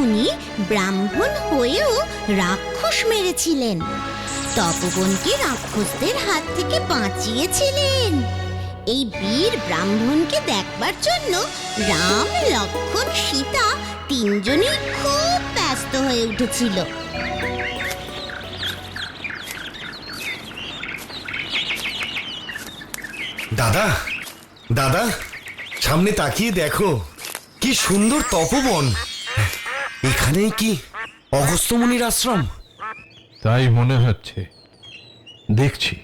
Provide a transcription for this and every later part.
মুনি ব্রাহ্মণ হয়েও রাক্ষস মেরেছিলেন। তপবনকে রাক্ষসদের হাত থেকে বাঁচিয়েছিলেন। এই বীর ব্রাহ্মণকে দেখবার জন্য রাম, লক্ষণ, সীতা তিনজনই খুব ব্যস্ত হয়ে উঠেছিল। দাদা দাদা, সামনে তাকিয়ে দেখো, কি সুন্দর তপবন। এখানেই কি অগস্ত্যমুনির আশ্রম? তাই মনে হচ্ছে। দেখছি।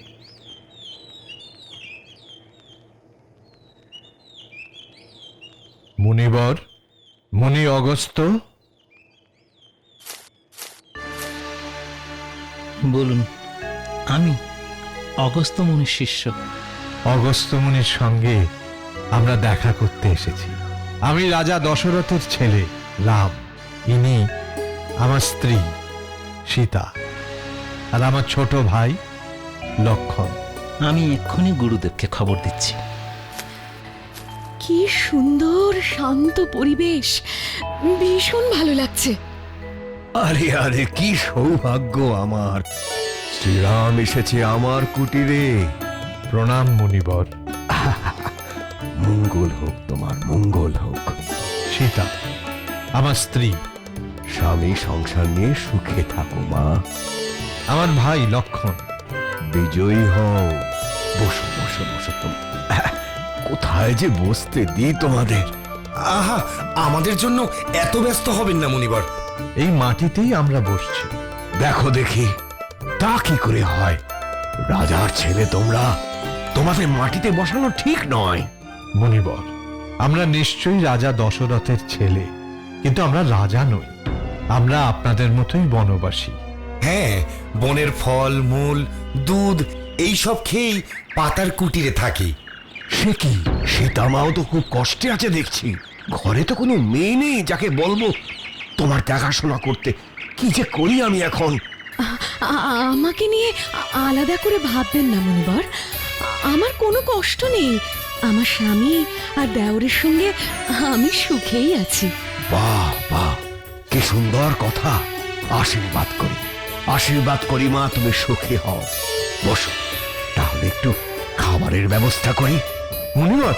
মুনিবর মুনি অগস্ত বলুন আমি অগস্ত মুনির শিষ্য। অগস্ত্য মুনির সঙ্গে আমরা দেখা করতে এসেছি। আমি রাজা দশরথের ছেলে রাম। ইনি আমার স্ত্রী সীতা আর আমার ছোট ভাই লক্ষণ। আমি এক্ষুনি গুরুদেবকে খবর দিচ্ছি। কি সুন্দর শান্ত পরিবেশ। ভীষণ ভালো লাগছে। আরে আরে কি সৌভাগ্য আমার। শ্রীরাম এসেছে আমার কুটিরে। প্রণাম মুনিবর। মঙ্গল হোক তোমার মঙ্গল হোক। সীতা আমার স্ত্রী। স্বামী সংসার নিয়ে সুখে থাকো মা। আমার ভাই লক্ষণ। বিজয়ী হও। বসো বসো বসো কোথায় যে বসতে দিই তোমাদের? আহা আমাদের জন্য এত ব্যস্ত হবেন না মনিবর। এই মাটিতেই আমরা বসছি। দেখো দেখি তা কি করে হয়? রাজার ছেলে তোমরা তোমাদের মাটিতে বসানো ঠিক নয়। মুনিবর আমরা নিশ্চয়ই রাজা দশরথের ছেলে কিন্তু আমরা রাজা নই। আমরা আপনাদের মতোই বনবাসী। হ্যাঁ বনের ফল মূল দুধ এই সব খেয়েই পাতার কুটিরে থাকি। সে কি? সীতামাও তো খুব কষ্টে আছে দেখছি। ঘরে তো কোনো মেয়ে নেই যাকে বলব তোমার দেখাশোনা করতে। কি যে করি আমি এখন? আমাকে নিয়ে আলাদা করে ভাববেন না মনিবর। আমার কোনো কষ্ট নেই। আমার স্বামী আর দেওরের সঙ্গে আমি সুখেই আছি। বাহ সুন্দর কথা। আশীর্বাদ করি। আশীর্বাদ করি মা তুমি সুখী হও। বসো। তাহলে একটু খাবারের ব্যবস্থা করি। মুনিবর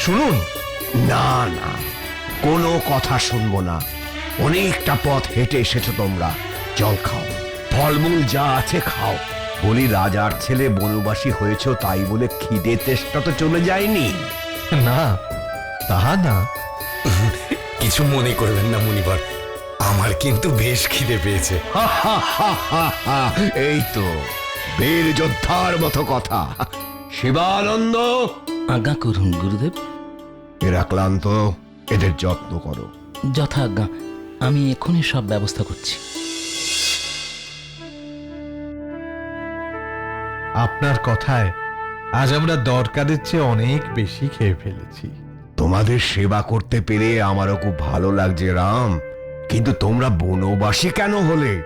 শুনুন। না না কোনো কথা শুনব না। অনেকটা পথ হেঁটে এসেছ তোমরা। জল খাও। ফলমূল যা আছে খাও। বলি রাজার ছেলে বনবাসী হয়েছ তাই বলে খিদে তেষ্টা তো চলে যায়নি। না তাহা না। কিছু মনে করবেন না মনিবর আমার কিন্তু বেশ খিদে পেয়েছে। হা, হা, হা, হা, হা। এই তো বীর যোদ্ধার মতো কথা। শিবানন্দ! আজ্ঞা করুন গুরুদেব। এরা ক্লান্ত এদের যত্ন করো। যথা আজ্ঞা আমি এক্ষুনি সব ব্যবস্থা করছি। আপনার কথায় আজ আমরা দরকারের চেয়ে অনেক বেশি খেয়ে ফেলেছি। তোমাদের সেবা করতে পেরে আমারও খুব ভালো লাগছে রাম। কিন্তু তোমরা বনবাসী কেন হলে?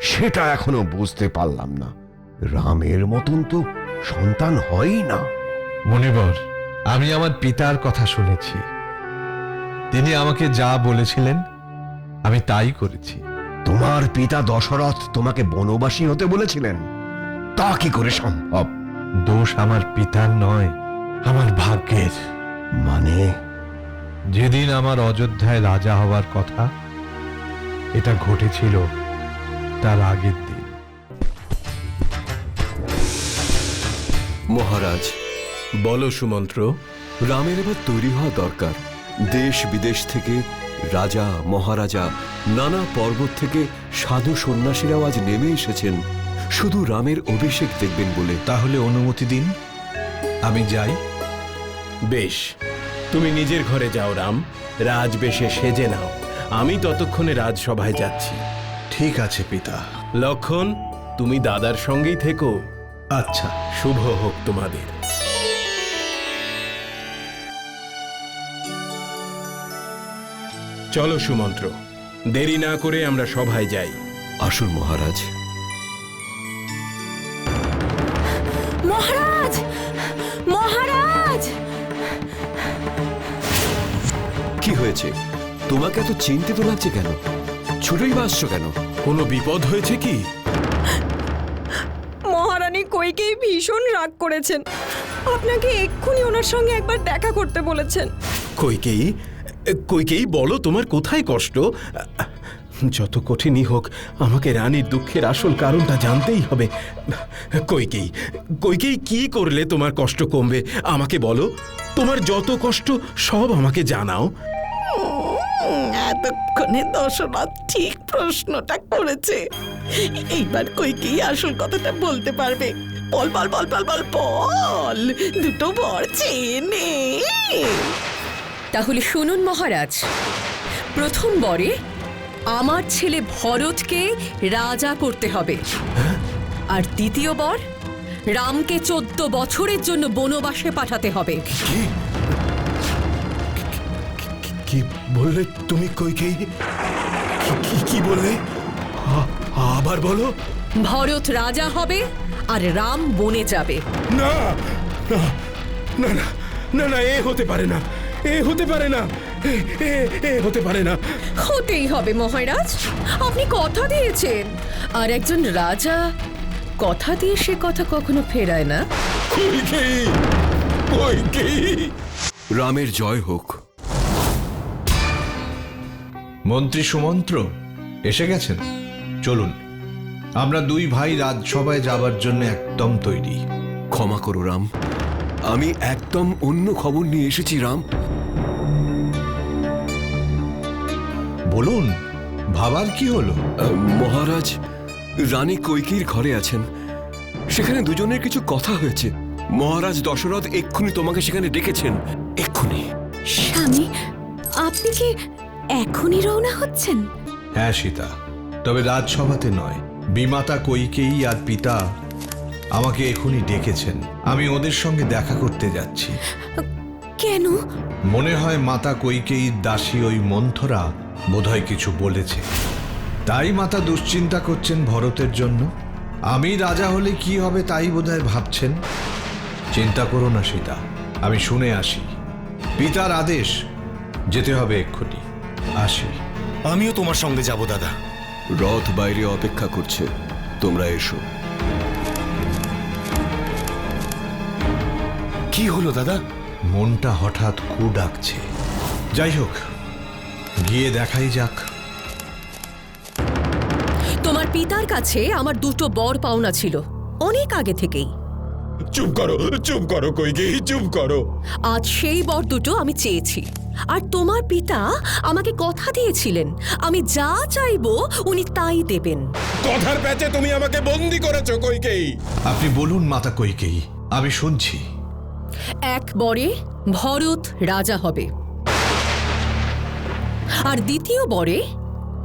সেটা এখনও বুঝতে পারলাম না। রামের মতন তো সন্তান হয়ই না। মনিবর আমি আমার পিতার কথা শুনেছি। তিনি আমাকে যা বলেছিলেন আমি তাই করেছি। তোমার পিতা দশরথ তোমাকে বনবাসী হতে বলেছিলেন? তা কি করে সম্ভব? দোষ আমার পিতার নয় আমার ভাগ্যের। মানে? যেদিন আমার অযোধ্যায় রাজা হওয়ার কথা এটা ঘটেছিল তার আগের দিন। মহারাজ বলো সুমন্ত্র রামের এবার তৈরি হওয়া দরকার। দেশ বিদেশ থেকে রাজা মহারাজা নানা পর্বত থেকে সাধু সন্ন্যাসীরাও আজ নেমে এসেছেন। শুধু রামের অভিষেক দেখবেন বলে। তাহলে অনুমতি দিন। আমি যাই। বেশ তুমি নিজের ঘরে যাও রাম। রাজবেশে সেজে নাও। আমি ততক্ষণে রাজসভায় যাচ্ছি। ঠিক আছে পিতা। লক্ষণ তুমি দাদার সঙ্গেই থেকো। আচ্ছা। শুভ হোক তোমাদের। চলো সুমন্ত্র দেরি না করে আমরা সভায় যাই। আসুন মহারাজ। মহারাজ! মহারাজ! কি হয়েছে? তোমাকে এত চিন্তিত লাগছে কেন? ছুটোই বা আসছো কেন? কোনো বিপদ হয়েছে কি? মহারানী কইকেই ভীষণ রাগ করেছেন। আপনাকে এক্ষুনি ওনার সঙ্গে একবার দেখা করতে বলেছেন। কইকেই কইকেই বলো তোমার কোথায় কষ্ট? যত কঠিনই হোক আমাকে রানীর দুঃখের আসল কারণটা জানতেই হবে। কইকেই কইকেই কি করলে তোমার কষ্ট কমবে? আমাকে বলো। তোমার যত কষ্ট সব আমাকে জানাও। এতক্ষণে দশরথ ঠিক প্রশ্নটা করেছে। এইবার কইকেই আসল কথাটা বলতে পারবে? বল বল বল বল বল বল। দুটো বর চেনে। তাহলে শুনুন মহারাজ প্রথম বরে আমার ছেলে ভরতকে রাজা করতে হবে। আর দ্বিতীয় বর রামকে চোদ্দ বছরের জন্য বনবাসে পাঠাতে হবে। বললে তুমি কইকেই কি- কি বললে? আবার বলো। ভরত রাজা হবে আর রাম বনে যাবে। না না না না না না এ হতে পারে না। এ হতে পারে না। এ হতে পারে না। হতেই হবে মহারাজ আপনি কথা দিয়েছেন। আর একজন রাজা কথা দিয়ে সে কথা কখনো ফেরায় না। কইকেই কইকেই রামের জয় হোক। মন্ত্রী সুমন্ত্র এসে গেছেন? চলুন আমরা দুই ভাই রাজসভায় যাবার জন্য একদম তৈরি। ক্ষমা করো রাম। আমি একদম অন্য খবর নিয়ে এসেছি রাম। বলুন ভাবার কি হলো? মহারাজ রানী কৈকির ঘরে আছেন। সেখানে দুজনের কিছু কথা হয়েছে। মহারাজ দশরথ এক্ষুনি তোমাকে সেখানে ডেকেছেন। এক্ষুনি। স্বামী আপনি কি এখনই রওনা হচ্ছেন? হ্যাঁ সীতা। তবে রাজসভাতে নয়। বিমাতা কৈকেয়ী আর পিতা আমাকে এখনই ডেকেছেন। আমি ওদের সঙ্গে দেখা করতে যাচ্ছি। কেন? মনে হয় মাতা কৈকেয়ীর দাসী ওই মন্থরা বোধহয় কিছু বলেছে। তাই মাতা দুশ্চিন্তা করছেন ভরতের জন্য। আমি রাজা হলে কি হবে তাই বোধহয় ভাবছেন। চিন্তা করো না সীতা। আমি শুনে আসি। পিতার আদেশ যেতে হবে এক্ষুনি। আসি। আমিও তোমার সঙ্গে যাব দাদা। রথ বাইরে অপেক্ষা করছে। তোমরা এসো। কি হলো দাদা? মনটা হঠাৎ কু ডাকছে। যাই হোক গিয়ে দেখাই যাক। তোমার পিতার কাছে আমার দুটো বর পাওনা ছিল অনেক আগে থেকেই। চুপ করো চুপ করো কইকেই চুপ করো। আজ সেই বর দুটো আমি চেয়েছি। আর তোমার পিতা আমাকে কথা দিয়েছিলেন। আমি যা চাইব উনি তাই দেবেন। কথার প্যাচে তুমি আমাকে বন্দি করেছ কইকেই আপনি বলুন মাতা কৈকেয়ী আমি শুনছি। এক বরে ভরত রাজা হবে। আর দ্বিতীয় বরে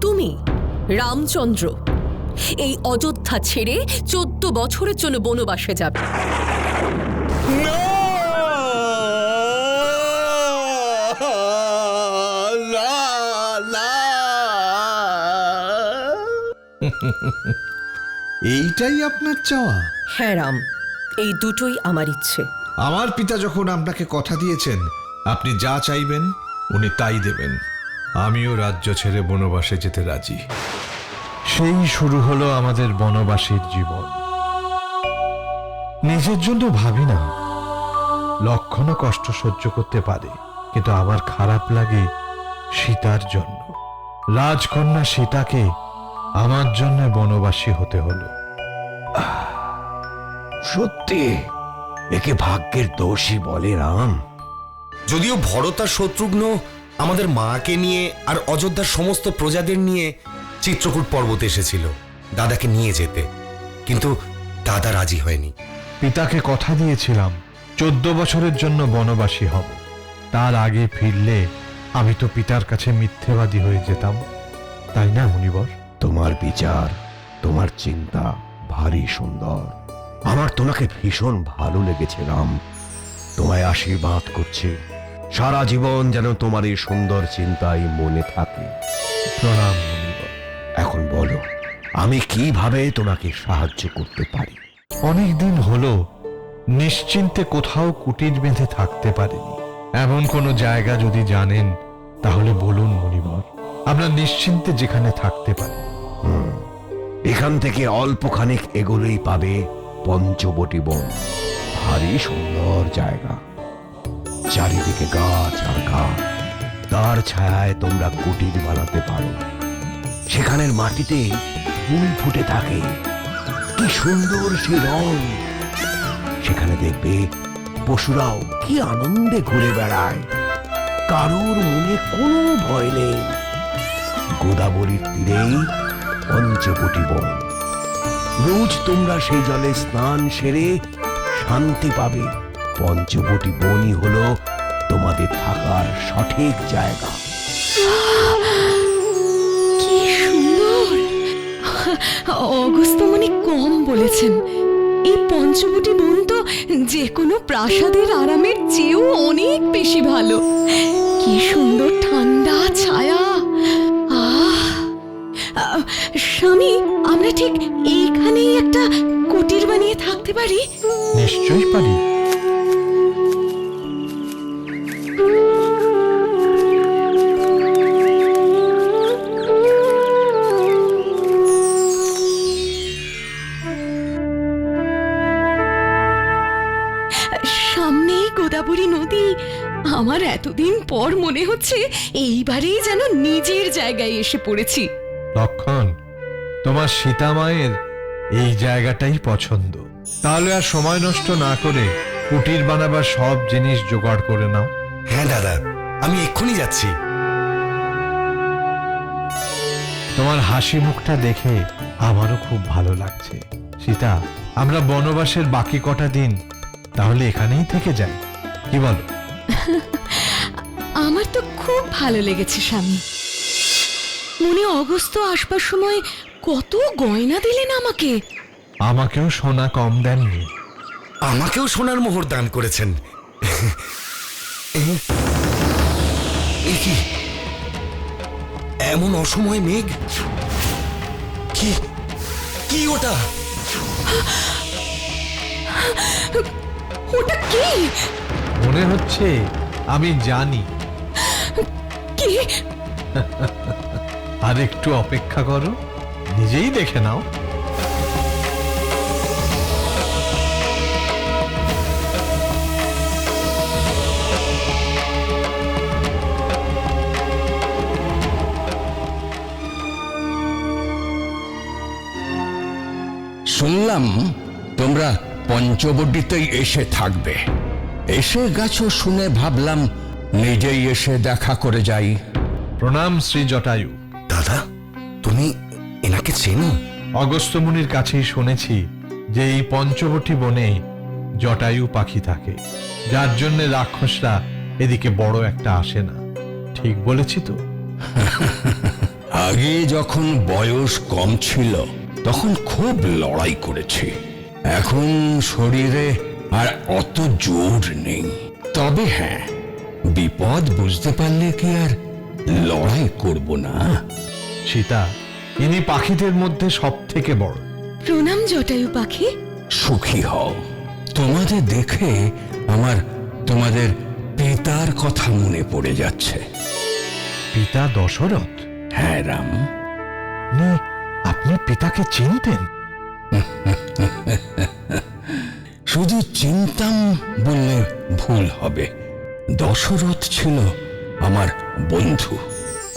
তুমি রামচন্দ্র। এই অযোধ্যা ছেড়ে চোদ্দ বছরের জন্য বনবাসে যাবে। এইটাই আপনার চাওয়া? হ্যাঁ রাম। এই দুটোই আমার ইচ্ছে। আমার পিতা যখন আপনাকে কথা দিয়েছেন আপনি যা চাইবেন উনি তাই দেবেন। আমিও রাজ্য ছেড়ে বনবাসে যেতে রাজি। সেই শুরু হলো আমাদের বনবাসীর জীবন। নিজের জন্য ভাবি না। লক্ষণও কষ্ট সহ্য করতে পারে কিন্তু আমার খারাপ লাগে সীতার জন্য। রাজকন্যা সীতাকে আমার জন্য বনবাসী হতে হলো। সত্যি? একে ভাগ্যের দোষী বলে রাম। যদিও ভরত আর শত্রুঘ্ন আমাদের মাকে নিয়ে আর অযোধ্যার সমস্ত প্রজাদের নিয়ে চিত্রকূট পর্বতে এসেছিল দাদাকে নিয়ে যেতে। কিন্তু দাদা রাজি হয়নি। পিতাকে কথা দিয়েছিলাম চোদ্দ বছরের জন্য বনবাসী হব। তার আগে ফিরলে আমি তো পিতার কাছে মিথ্যেবাদী হয়ে যেতাম। তাই না মুনিবর? তোমার বিচার, তোমার চিন্তা ভারী সুন্দর। আমার তোমাকে ভীষণ ভালো লেগেছে, রাম। তোমায় আশীর্বাদ করছে। সারা জীবন যেন তোমার এই সুন্দর চিন্তাই মনে থাকে। প্রণাম এখন বলো, আমি কীভাবে তোমাকে সাহায্য করতে পারি? অনেক দিন হলো, নিশ্চিন্তে কোথাও কুটির বেঁধে থাকতে পারিনি। এমন কোনো জায়গা যদি জানেন, তাহলে বলুন মণিবর আমরা নিশ্চিন্তে যেখানে থাকতে পারি। এখান থেকে অল্পখানিক এগোলেই পাবে পঞ্চবটি বন। ভারী সুন্দর জায়গা। চারিদিকে গাছ আর গাছ তার ছায়ায় তোমরা কুটির বানাতে পারো। সেখানের মাটিতে ফুল ফুটে থাকে। কি সুন্দর সে রং। সেখানে দেখবে পশুরাও কি আনন্দে ঘুরে বেড়ায়। কারোর মনে কোনো ভয় নেই। গোদাবরীর তীরেই পঞ্চকোটি বন। রোজ তোমরা সেই জলে স্নান সেরে শান্তি পাবে। পঞ্চবটি বনই হলো তোমাদের থাকার সঠিক জায়গা। কি সুন্দর! কম বলেছেন। এই পঞ্চবটি বন তো যে কোনো প্রাসাদের আরামের চেয়েও অনেক বেশি ভালো। কি সুন্দর ঠান্ডা ছায়া! স্বামী আমরা ঠিক এইখানেই একটা কুটির বানিয়ে থাকতে পারি? নিশ্চয়ই পারি। সামনেই গোদাবরী নদী আমার এতদিন পর মনে হচ্ছে এইবারেই যেন নিজের জায়গায় এসে পড়েছি। লক্ষণ তোমার সীতা মায়ের এই জায়গাটাই পছন্দ। তাহলে আর সময় নষ্ট না করে কুটির বানাবার সব জিনিস জোগাড় করে নাও। হ্যাঁ দাদা আমি এক্ষুনি যাচ্ছি। তোমার হাসি মুখটা দেখে আমারও খুব ভালো লাগছে। সীতা আমরা বনবাসের বাকি কটা দিন তাহলে এখানেই থেকে যাই। কি বলো? আমার তো খুব ভালো লেগেছে স্বামী। মনে অগস্ত আসবার সময় কত গয়না দিলেন আমাকে? আমাকেও সোনা কম দেননি। আমাকেও সোনার মোহর দান করেছেন। এ কি? এমন অসময় মেঘ? কি কি ওটা? ওটা কি? মনে হচ্ছে আমি জানি। কি? আর একটু অপেক্ষা করো। নিজেই দেখে নাও। শুনলাম তোমরা পঞ্চবটিতেই এসে থাকবে। এসে গেছো শুনে ভাবলাম নিজেই এসে দেখা করে যাই। প্রণাম শ্রী জটায়ু দাদা তুমি এনাকে চেনো? অগস্ত্যমুনির কাছেই শুনেছি যে এই পঞ্চবটি বনে জটায়ু পাখি থাকে। যার জন্য রাক্ষসরা এদিকে বড় একটা আসে না। ঠিক বলেছি তো? আগে যখন বয়স কম ছিল তখন খুব লড়াই করেছি। এখন শরীরে আর অত জোর নেই। তবে হ্যাঁ বিপদ বুঝতে পারলে কি আর লড়াই করব না? সীতা ইনি পাখিদের মধ্যে সব থেকে বড়। প্রণাম জটায়ু পাখি। সুখী হও। তোমাদের দেখে আমার তোমাদের পিতার কথা মনে পড়ে যাচ্ছে। পিতা দশরথ? হ্যাঁ রাম। নে, আপনি পিতাকে চিনতেন? শুধু চিনতাম বললে ভুল হবে। দশরথ ছিল আমার বন্ধু।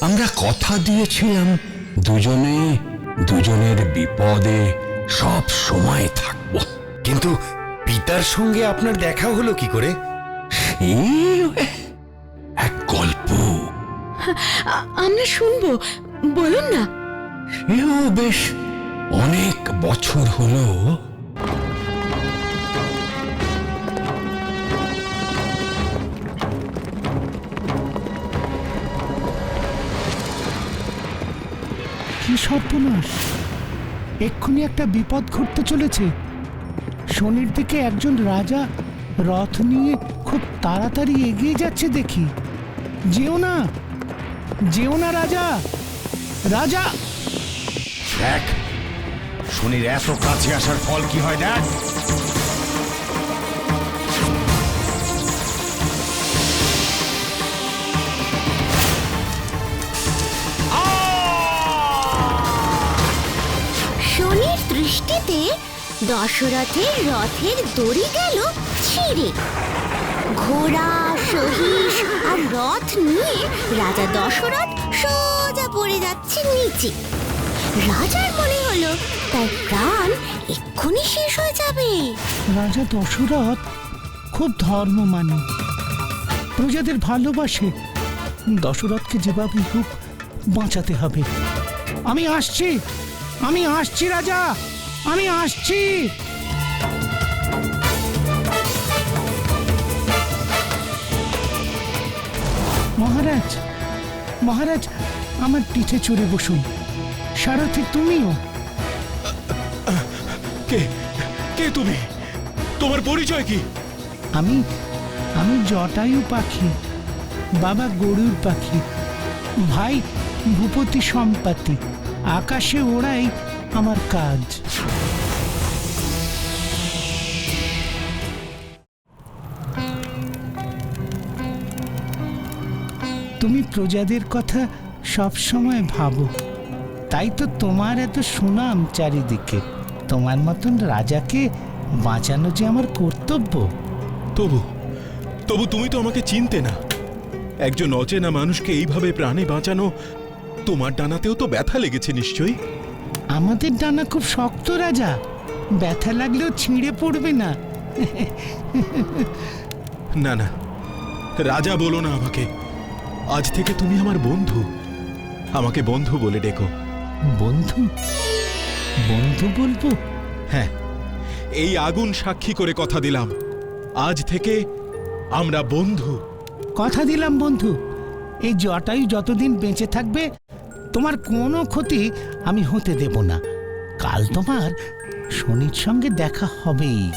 আমরা কথা দিয়েছিলাম দুজনে দুজনের বিপদে সব সময় থাকব। কিন্তু পিতার সঙ্গে আপনার দেখা হলো কি করে? এক গল্প। আমরা শুনব বলুন না। সেও বেশ অনেক বছর হলো সর্বনাশ। এক্ষুনি একটা বিপদ ঘটতে চলেছে। শনির দিকে একজন রাজা রথ নিয়ে খুব তাড়াতাড়ি এগিয়ে যাচ্ছে দেখি। যেও না! যেও না, রাজা! রাজা! দেখ, শনির এত কাছে আসার ফল কি হয় দেখ। দশরথের রথের দড়ি গেল ছিঁড়ে। ঘোড়া সহিস আর রথ নিয়ে রাজা দশরথ সোজা পড়ে যাচ্ছে নিচে। রাজার মনে হলো তার প্রাণ এক্ষুনি শেষ হয়ে যাবে। রাজা দশরথ খুব ধর্ম মানে প্রজাদের ভালোবাসে। দশরথকে যেভাবে হোক বাঁচাতে হবে। আমি আসছি আমি আসছি রাজা! আমি আসছি। মহারাজ মহারাজ আমার পিঠে চড়ে বসুন। সারথি তুমিও। কে? কে তুমি? তোমার পরিচয় কি? আমি আমি জটায়ু পাখি বাবা গরুর পাখি ভাই ভূপতি সম্পাতি আকাশে ওড়াই আমার কাজ। তুমি প্রজাদের কথা সব সময় ভাবো। তাই তো তোমার এত সুনাম চারিদিকে। তোমার মতন রাজাকে বাঁচানো যে আমার কর্তব্য। তবু তবু তুমি তো আমাকে চিনতে না। একজন অচেনা মানুষকে এইভাবে প্রাণে বাঁচানো তোমার ডানাতেও তো ব্যথা লেগেছে নিশ্চয়ই? আমাদের ডানা খুব শক্ত রাজা। ব্যথা লাগলেও ছিঁড়ে পড়বে না। না না রাজা বলো না আমাকে। আজ থেকে তুমি আমার বন্ধু। আমাকে বন্ধু বলে ডেকো। বন্ধু? বন্ধু বলব? হ্যাঁ এই আগুন সাক্ষী করে কথা দিলাম। আজ থেকে আমরা বন্ধু। কথা দিলাম বন্ধু। এই জটায়ু যতদিন বেঁচে থাকবে তোমার কোনো ক্ষতি আমি হতে দেব না। কাল তোমার শনির সঙ্গে দেখা হবেই।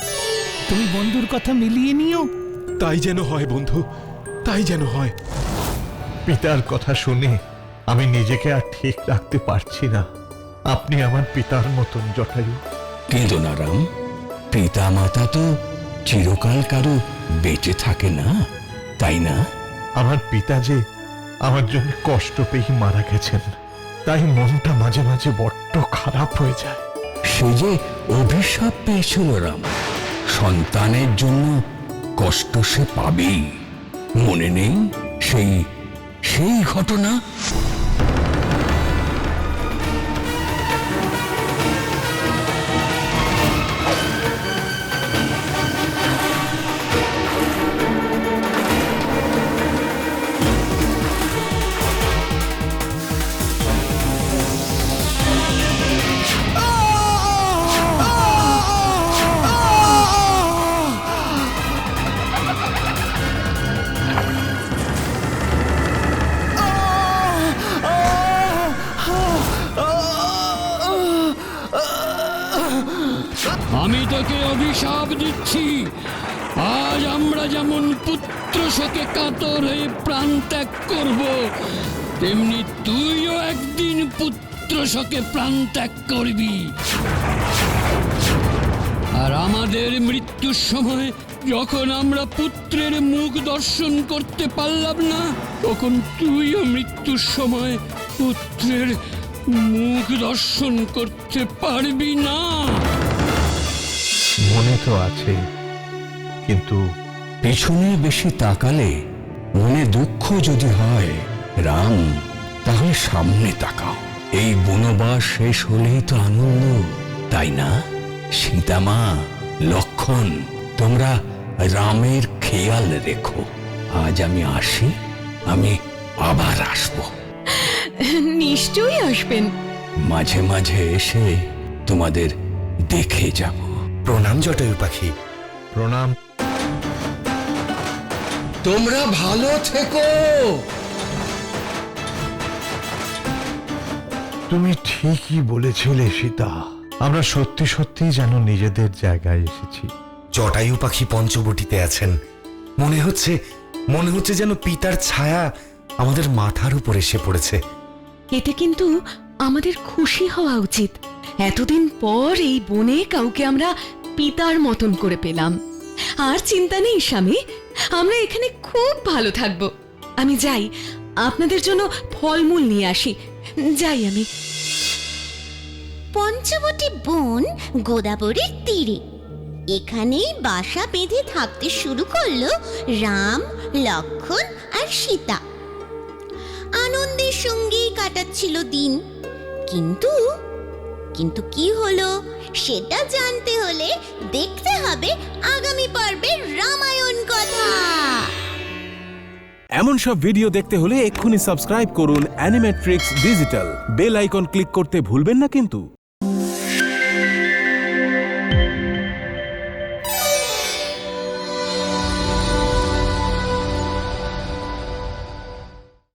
তুমি বন্ধুর কথা মিলিয়ে নিও। তাই যেন হয় বন্ধু তাই যেন হয়। পিতার কথা শুনে আমি নিজেকে আর ঠিক রাখতে পারছি না। আপনি আমার পিতার মতন জটায়ু। কিন্তু না রাম পিতা মাতা তো চিরকাল কারও বেঁচে থাকে না তাই না? আমার পিতা যে আমার জন্য কষ্ট পেয়ে মারা গেছেন তাই মনটা মাঝে মাঝে বড্ড খারাপ হয়ে যায়। সে যে অভিশাপ পেয়েছিল রাম সন্তানের জন্য কষ্ট সে পাবেই। মনে নেই সেই সেই ঘটনা শোকে কাতর হয়ে প্রাণ ত্যাগ করব। তেমনি তুইও একদিন পুত্র শোকে প্রাণ ত্যাগ করবি। আর আমাদের মৃত্যুর সময় যখন আমরা পুত্রের মুখ দর্শন করতে পারলাম না, তখন তুইও মৃত্যুর সময় পুত্রের মুখ দর্শন করতে পারবি না। মনে তো আছে, কিন্তু পেছনে বেশি তাকালে মনে দুঃখ যদি হয় রাম তাহলে সামনে তাকাও। এই বনবাস শেষ হলেই তো আনন্দ তাই না? সীতামা লক্ষণ তোমরা রামের খেয়াল রেখো। আজ আমি আসি আমি আবার আসব। নিশ্চয়ই আসবেন। মাঝে মাঝে এসে তোমাদের দেখে যাব। প্রণাম জটায়ু পাখি। প্রণাম। তোমরা ভালো থেকো। তুমি ঠিকই বলেছিলে সীতা। আমরা সত্যি সত্যি যেন নিজেদের জায়গায় এসেছি। জটায়ু পাখি পঞ্চবটিতে আছেন। মনে হচ্ছে মনে হচ্ছে যেন পিতার ছায়া আমাদের মাথার উপর এসে পড়েছে। এতে কিন্তু আমাদের খুশি হওয়া উচিত। এতদিন পর এই বনে কাউকে আমরা পিতার মতন করে পেলাম। আর চিন্তা নেই স্বামী। আমরা এখানে খুব ভালো থাকব। আমি যাই, আপনাদের জন্য ফলমূল নিয়ে আসি। যাই আমি। পঞ্চবটী বন গোদাবরীর তীরে। এখানেই বাসা বেঁধে থাকতে শুরু করল রাম, লক্ষণ আর সীতা। আনন্দের সঙ্গেই কাটাচ্ছিল দিন। কিন্তু কিন্তু কি হলো? সেটা জানতে হলে দেখতে হবে আগামী পর্বের রামায়ণ কথা। এমন সব ভিডিও দেখতে হলে এক্ষুনি সাবস্ক্রাইব করুন Animetrix digital bell icon click করতে ভুলবেন না কিন্তু।